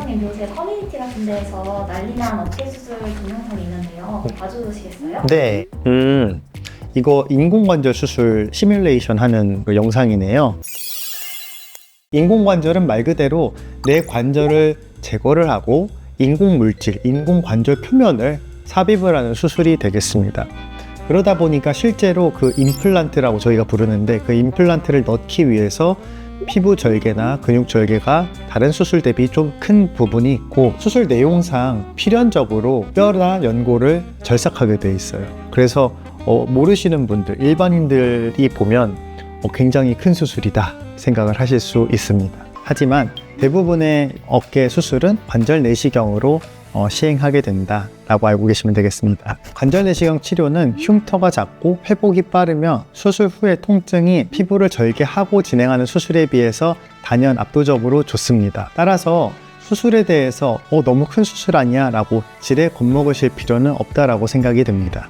원장님 요새 커뮤니티 같은 데에서 난리난 어깨 수술 동영상이 있는데요. 봐주시겠어요? 네. 음, 이거 인공관절 수술 시뮬레이션 하는 그 영상이네요. 인공관절은 말 그대로 내 관절을 제거를 하고 인공물질, 인공관절 표면을 삽입을 하는 수술이 되겠습니다. 그러다 보니까 실제로 그 임플란트라고 저희가 부르는데 그 임플란트를 넣기 위해서 피부 절개나 근육 절개가 다른 수술 대비 좀 큰 부분이 있고 수술 내용상 필연적으로 뼈나 연골을 절삭하게 돼 있어요. 그래서 어, 모르시는 분들, 일반인들이 보면 어, 굉장히 큰 수술이다 생각을 하실 수 있습니다. 하지만 대부분의 어깨 수술은 관절 내시경으로 어, 시행하게 된다라고 알고 계시면 되겠습니다. 관절 내시경 치료는 흉터가 작고 회복이 빠르며 수술 후의 통증이 피부를 절개하고 진행하는 수술에 비해서 단연 압도적으로 좋습니다. 따라서 수술에 대해서 어, 너무 큰 수술 아니야 라고 지레 겁먹으실 필요는 없다라고 생각이 듭니다.